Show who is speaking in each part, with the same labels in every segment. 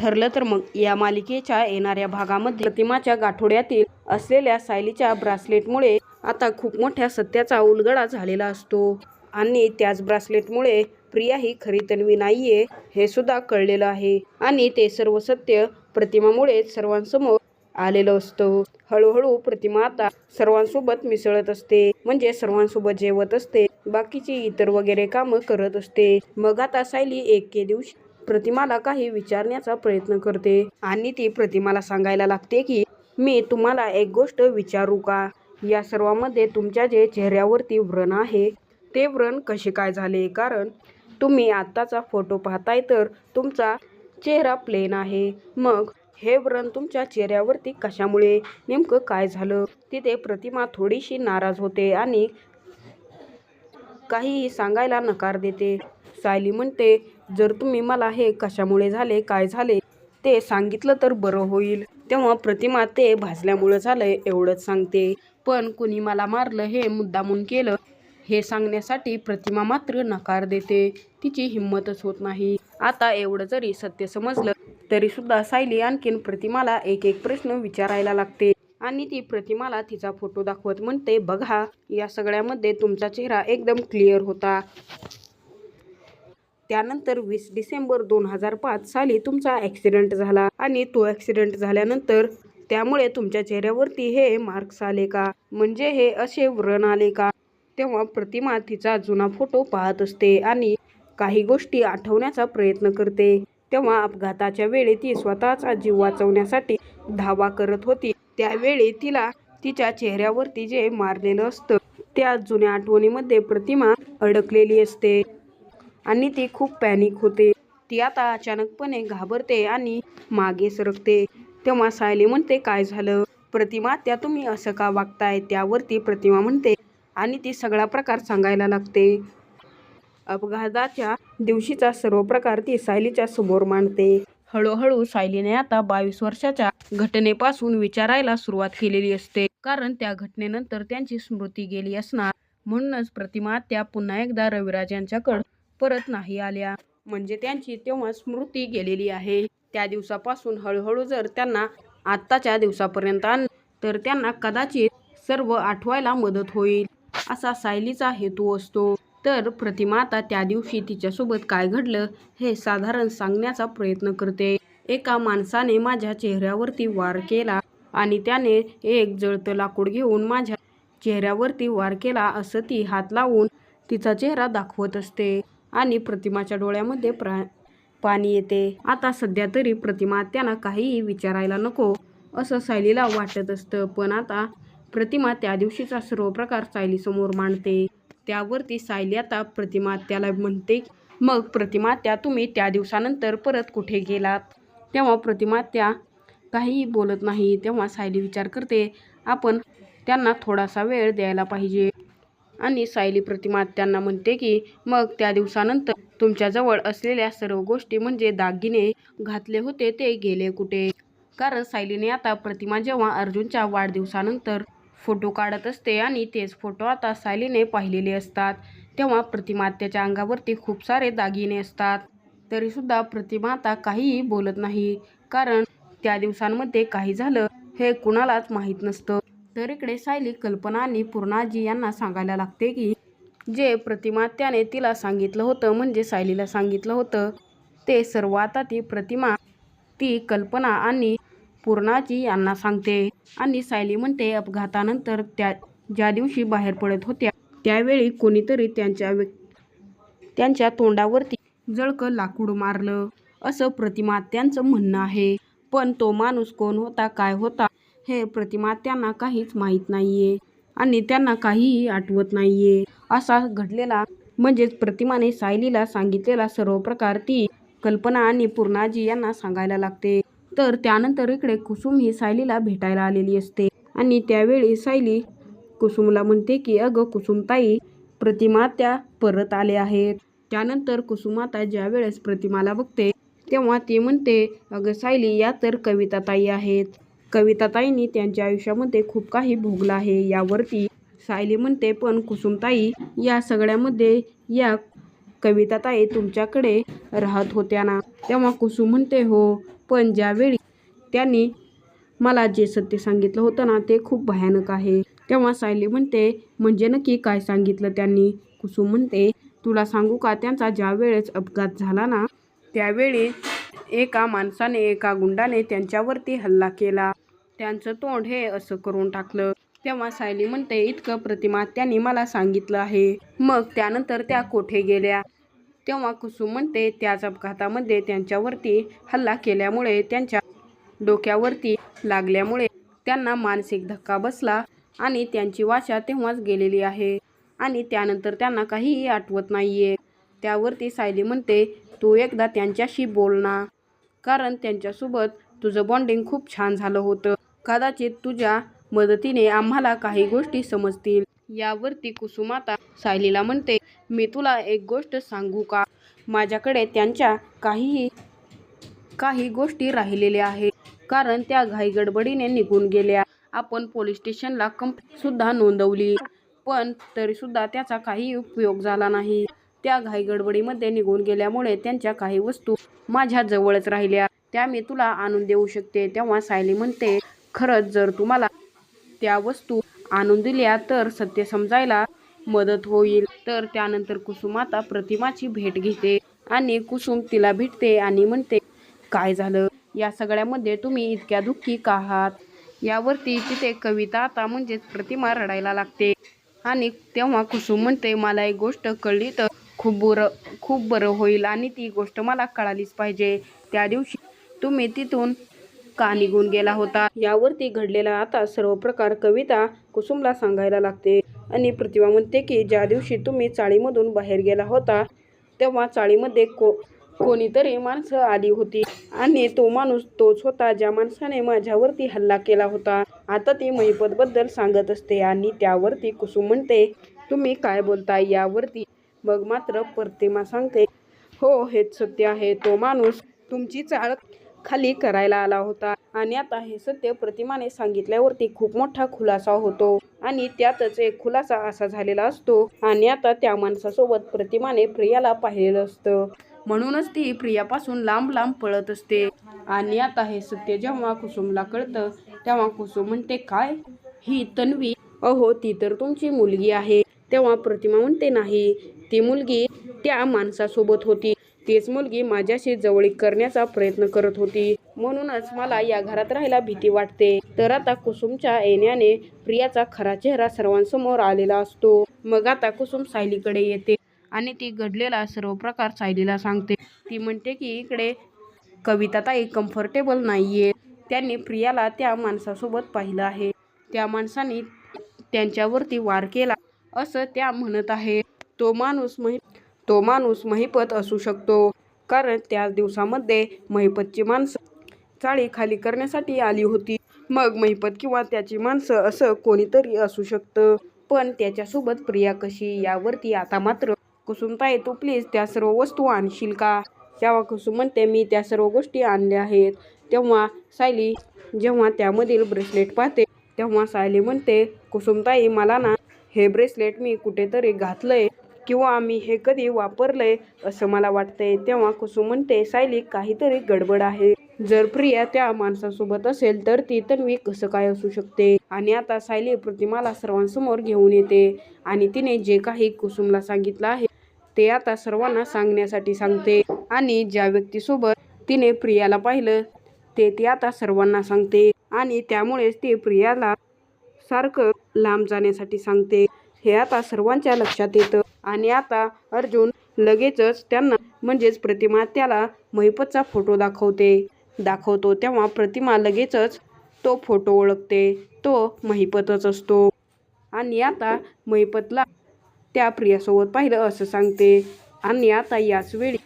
Speaker 1: ठरलं तर मग या मालिकेच्या येणाऱ्या भागामध्ये प्रतिमाच्या गाठोड्यातील असलेल्या सायलीच्या ब्रासलेटमुळे आता खूप मोठ्या सत्याचा उलगडा झालेला असतो. आणि त्याच ब्रासलेटमुळे प्रिया ही खरी तन्वी नाहीये हे सुद्धा कळलेलं आहे. आणि ते सर्व सत्य प्रतिमामुळे सर्वांसमोर आलेलं असतं. हळूहळू प्रतिमा आता सर्वांसोबत मिसळत असते. म्हणजे सर्वांसोबत जेवत असते. बाकीची इतर वगैरे कामं करत असते. मग आता सायली एके दिवशी प्रतिमाला काही विचारण्याचा प्रयत्न करते. आणि ती प्रतिमाला सांगायला लागते की मी तुम्हाला एक गोष्ट विचारू का? या सर्वांमध्ये तुमच्या जे चेहऱ्यावरती व्रण आहे ते व्रण कसे काय झाले? कारण तुम्ही आत्ताचा फोटो पाहताय तर तुमचा चेहरा प्लेन आहे. मग हे व्रण तुमच्या चेहऱ्यावरती कशामुळे नेमकं काय झालं? तिथे प्रतिमा थोडीशी नाराज होते आणि काहीही सांगायला नकार देते. सायली म्हणते जर तुम्ही मला हे कशामुळे झाले काय झाले ते सांगितलं तर बरं होईल. तेव्हा प्रतिमा ते भाजल्यामुळं झालंय एवढंच सांगते. पण कुणी मला मारलं हे मुद्दामून केलं हे सांगण्यासाठी प्रतिमा मात्र नकार देते. तिची हिंमतच होत नाही. आता एवढं जरी सत्य समजलं तरी सुद्धा सायली आणखीन प्रतिमाला एक एक प्रश्न विचारायला लागते. आणि ती प्रतिमाला तिचा फोटो दाखवत म्हणते बघा या सगळ्यामध्ये तुमचा चेहरा एकदम क्लिअर होता. त्यानंतर वीस डिसेंबर दोन हजार पाच साली तुमचा ॲक्सिडेंट झाला. आणि तो ॲक्सिडेंट झाल्यानंतर त्यामुळे तुमच्या चेहऱ्यावरती हे मार्क्स आले का? म्हणजे हे असे व्रण आले का? तेव्हा प्रतिमा तिचा जुना फोटो पाहत असते आणि काही गोष्टी आठवण्याचा प्रयत्न करते. तेव्हा अपघाताच्या वेळी ती स्वतःचा जीव वाचवण्यासाठी धावा करत होती. त्यावेळी तिला तिच्या चेहऱ्यावरती जे मारलेलं असतं त्या जुन्या आठवणीमध्ये प्रतिमा अडकलेली असते. आणि ती खूप पॅनिक होते. ती आता अचानकपणे घाबरते आणि मागे सरकते. तेव्हा सायली म्हणते काय झालं? प्रतिमा त्या तुम्ही असं का वागताय? त्यावरती प्रतिमा म्हणते आणि ती सगळा प्रकार सांगायला लागते. अपघाताच्या दिवशीचा सर्व प्रकार ती सायलीच्या समोर मांडते. हळूहळू सायलीने आता बावीस वर्षाच्या घटनेपासून विचारायला सुरुवात केलेली असते. कारण त्या घटनेनंतर त्यांची स्मृती गेली असणार. म्हणूनच प्रतिमा त्या पुन्हा एकदा रविराज यांच्याकडे परत नाही आल्या. म्हणजे त्यांची तेव्हा स्मृती गेलेली आहे. त्या दिवसापासून हळूहळू जर त्यांना आत्ताच्या दिवसापर्यंत आणलं तर त्यांना कदाचित सर्व आठवायला मदत होईल. असा सायलीचा हेतू असतो. तर प्रतिमा आता त्या दिवशी तिच्यासोबत काय घडलं हे साधारण सांगण्याचा प्रयत्न करते. एका माणसाने माझ्या चेहऱ्यावरती वार केला आणि त्याने एक जळतं लाकूड घेऊन माझ्या चेहऱ्यावरती वार केला असं ती हात लावून तिचा चेहरा दाखवत असते. आणि प्रतिमाच्या डोळ्यामध्ये प्रा पाणी येते. आता सध्या तरी प्रतिमा त्यांना काहीही विचारायला नको असं सायलीला वाटत असतं. पण आता प्रतिमा त्या दिवशीचा सर्व प्रकार सायलीसमोर मांडते. त्यावरती सायली आता प्रतिमा त्याला म्हणते मग प्रतिमा त्या तुम्ही त्या दिवसानंतर परत कुठे गेलात? तेव्हा प्रतिमा त्या काहीही बोलत नाही. तेव्हा सायली विचार करते आपण त्यांना थोडासा वेळ द्यायला पाहिजे. आणि सायली प्रतिमा त्यांना म्हणते की मग त्या दिवसानंतर तुमच्याजवळ असलेल्या सर्व गोष्टी म्हणजे दागिने घातले होते ते गेले कुठे? कारण सायलीने आता प्रतिमा जेव्हा अर्जुनच्या वाढदिवसानंतर फोटो काढत असते आणि तेच फोटो आता सायलीने पाहिलेले असतात तेव्हा प्रतिमा त्याच्या अंगावरती खूप सारे दागिने असतात. तरीसुद्धा प्रतिमा आता काहीही बोलत नाही कारण त्या दिवसांमध्ये काही झालं हे कुणालाच माहीत नसतं. तर इकडे सायली कल्पना आणि पूर्णाजी यांना सांगायला लागते की जे प्रतिमा त्याने तिला सांगितलं होतं म्हणजे सायलीला सांगितलं होतं ते सर्व आता ती प्रतिमा ती कल्पना आणि पूर्णाजी यांना सांगते. आणि सायली म्हणते अपघातानंतर त्या ज्या दिवशी बाहेर पडत होत्या त्यावेळी कोणीतरी त्यांच्या व्यक् त्यांच्या तोंडावरती जळकं लाकूड मारलं. असं प्रतिमा त्यांचं म्हणणं आहे. पण तो माणूस कोण होता काय होता हे प्रतिमा त्यांना काहीच माहीत नाहीये आणि त्यांना काहीही आठवत नाहीये. असा घडलेला म्हणजेच प्रतिमाने सायलीला सांगितलेला सर्व प्रकार ती कल्पना आणि पूर्णाजी यांना सांगायला लागते. तर त्यानंतर इकडे कुसुम ही सायलीला भेटायला आलेली असते आणि त्यावेळी सायली कुसुमला म्हणते की अगं कुसुमताई प्रतिमा त्या परत आले आहेत. त्यानंतर कुसुमाता ज्या वेळेस प्रतिमाला बघते तेव्हा ती म्हणते अगं सायली या तर कविताताई आहेत. कविताताईंनी त्यांच्या आयुष्यामध्ये खूप काही भोगलं आहे. यावरती सायली म्हणते पण कुसुमताई या सगळ्यामध्ये या कविताताई तुमच्याकडे राहत होत्या ना? तेव्हा कुसुम म्हणते हो पण ज्यावेळी त्यांनी मला जे सत्य सांगितलं होतं ना ते खूप भयानक आहे. तेव्हा सायली म्हणते म्हणजे नक्की काय सांगितलं त्यांनी? कुसुम म्हणते तुला सांगू का त्यांचा ज्या वेळेस अपघात झाला ना त्यावेळी एका माणसाने एका गुंडाने त्यांच्यावरती हल्ला केला. त्यांचं तोंड हे असं करून टाकलं. तेव्हा सायली म्हणते इतकं प्रतिमा त्यांनी मला सांगितलं आहे. मग त्यानंतर त्या कोठे गेल्या? तेव्हा कुसुम म्हणते त्याच अपघातामध्ये त्यांच्यावरती हल्ला केल्यामुळे त्यांच्या डोक्यावरती लागल्यामुळे त्यांना मानसिक धक्का बसला आणि त्यांची वाचा तेव्हाच गेलेली आहे आणि त्यानंतर त्यांना काहीही आठवत नाहीये. त्यावरती सायली म्हणते तू एकदा त्यांच्याशी बोल ना कारण त्यांच्यासोबत तुझं बॉन्डिंग खूप छान झालं होतं. कदाचित तुझ्या मदतीने आम्हाला काही गोष्टी समजतील. यावरती कुसुमाता सायलीला म्हणते मी तुला एक गोष्ट सांगू का? माझ्याकडे त्यांच्या काहीही काही गोष्टी राहिलेल्या आहेत. कारण त्या घाईगडबडीने निघून गेल्या. आपण पोलीस स्टेशनला कंप्लेंट सुद्धा नोंदवली. पण तरी सुद्धा त्याचा काही उपयोग झाला नाही. त्या घाईगडबडीमध्ये निघून गेल्यामुळे त्यांच्या काही वस्तू माझ्या जवळच राहिल्या. त्या मी तुला आणून देऊ शकते तेव्हा सायली म्हणते. खरंच जर तुम्हाला त्या वस्तू आणून दिल्या तर सत्य समजायला मदत होईल. तर त्यानंतर कुसुमाता प्रतिमाची भेट घेते आणि कुसुम तिला भेटते आणि म्हणते काय झालं? या सगळ्यामध्ये तुम्ही इतक्या दुःखी का आहात? यावरती तिथे कविता आता म्हणजेच प्रतिमा रडायला लागते. आणि तेव्हा कुसुम म्हणते मला एक गोष्ट कळली तर खूप बरं खूप बरं होईल आणि ती गोष्ट मला कळालीच पाहिजे. त्या दिवशी तुम्ही तिथून का निघून गेला होता? यावरती घडलेला आता सर्व प्रकार कविता कुसुमला सांगायला लागते. आणि प्रतिभा म्हणते की ज्या दिवशी तुम्ही चाळीमधून बाहेर गेला होता तेव्हा चाळीमध्ये को कोणीतरी माणसं आली होती. आणि तो माणूस तोच होता ज्या माणसाने माझ्यावरती हल्ला केला होता. आता ती महिपतबद्दल सांगत असते आणि त्यावरती कुसुम म्हणते तुम्ही काय बोलताय यावरती? मग मात्र प्रतिमा सांगते हो हेच सत्य आहे. तो माणूस तुमची चाळ खाली करायला आला होता. आणि आता हे सत्य प्रतिमाने सांगितल्यावरती खूप मोठा खुलासा होतो. आणि त्यातच एक खुलासा असा झालेला असतो. आणि आता त्या माणसासोबत प्रतिमाने प्रियाला पाहिलेलं असतं. म्हणूनच ती प्रियापासून लांब लांब पळत असते. आणि आता हे सत्य जेव्हा कुसुमला कळतं तेव्हा कुसुम म्हणते काय? ही तन्वी? अहो ती तर तुमची मुलगी आहे. तेव्हा प्रतिमा म्हणते नाही. ती मुलगी त्या माणसासोबत होती. तीच मुलगी माझ्याशी जवळीक करण्याचा प्रयत्न करत होती. म्हणूनच मला या घरात राहायला भीती वाटते. तर आता कुसुमच्या येण्याने प्रियाचा खरा चेहरा सर्वांसमोर आलेला असतो. मग आता कुसुम सायलीकडे येते आणि ती घडलेला सर्व प्रकार सायलीला सांगते. ती म्हणते की इकडे कविताताई कम्फर्टेबल नाहीये. त्यांनी प्रियाला त्या माणसासोबत पाहिलं आहे. त्या माणसाने त्यांच्यावरती वार केला असं त्या म्हणत आहे. तो माणूस तो माणूस महिपत असू शकतो. कारण त्याच दिवसामध्ये महिपतची माणसं चाळी खाली करण्यासाठी आली होती. मग महिपत किंवा त्याची माणसं असं कोणीतरी असू शकतं. पण त्याच्यासोबत प्रिया कशी? यावरती आता मात्र कुसुमताई तू प्लीज त्या सर्व वस्तू आणशील का? तेव्हा कुसुम म्हणते मी त्या सर्व गोष्टी आणल्या आहेत. तेव्हा सायली जेव्हा त्यामधील ब्रेसलेट पाहते तेव्हा सायली म्हणते कुसुमताई मला ना हे ब्रेसलेट मी कुठेतरी घातलंय. किंवा आम्ही हे कधी वापरलंय असं मला वाटतंय. तेव्हा कुसुम म्हणते सायली काहीतरी गडबड आहे. जर प्रिया त्या माणसासोबत असेल तर ती तन्वी कसं काय असू शकते? आणि आता सायली प्रतिमाला सर्वांसमोर घेऊन येते आणि तिने जे काही कुसुमला सांगितलं आहे ते आता सर्वांना सांगण्यासाठी सांगते. आणि ज्या व्यक्तीसोबत तिने प्रियाला पाहिलं ते ती आता सर्वांना सांगते. आणि त्यामुळेच ती प्रियाला सारखं लांब जाण्यासाठी सांगते. हे आता सर्वांच्या लक्षात येतं. आणि आता अर्जुन लगेचच त्यांना म्हणजेच प्रतिमा त्याला महिपतचा फोटो दाखवते. दाखवतो तेव्हा प्रतिमा लगेचच तो फोटो ओळखते. तो महिपतच असतो. आणि आता महिपतला त्या प्रियासोबत पाहिलं असं सांगते. आणि आता याच वेळी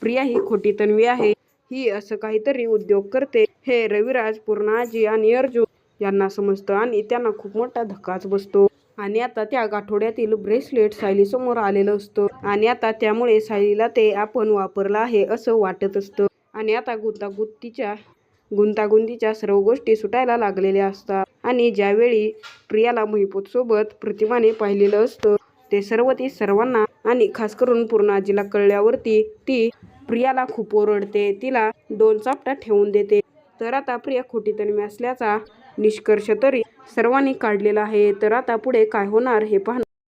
Speaker 1: प्रिया ही खोटी तन्वी आहे. ही असं काहीतरी उद्योग करते. हे रविराज पूर्णाजी आणि अर्जुन यांना समजतं आणि त्यांना खूप मोठा धक्काच बसतो. आणि आता त्या गाठोड्यातील ब्रेसलेट सायलीसमोर आलेलं असतं. आणि आता त्यामुळे सायलीला ते आपण वापरलं आहे असं वाटत असतं. आणि आता गुंतागुंतीच्या गुंतागुंतीच्या सर्व गोष्टी सुटायला लागलेल्या असतात. आणि ज्यावेळी प्रियाला सोबत प्रतिमाने पाहिलेलं असतं ते सर्व ती सर्वांना आणि खास करून पूर्ण आजीला कळल्यावरती ती प्रियाला खूप ओरडते. तिला दोन चापटा ठेवून देते. तर आता प्रिया खोटी तन्मी असल्याचा निष्कर्ष तरी सर्वांनी काढलेला आहे. तर आता पुढे काय होणार हे पाहणं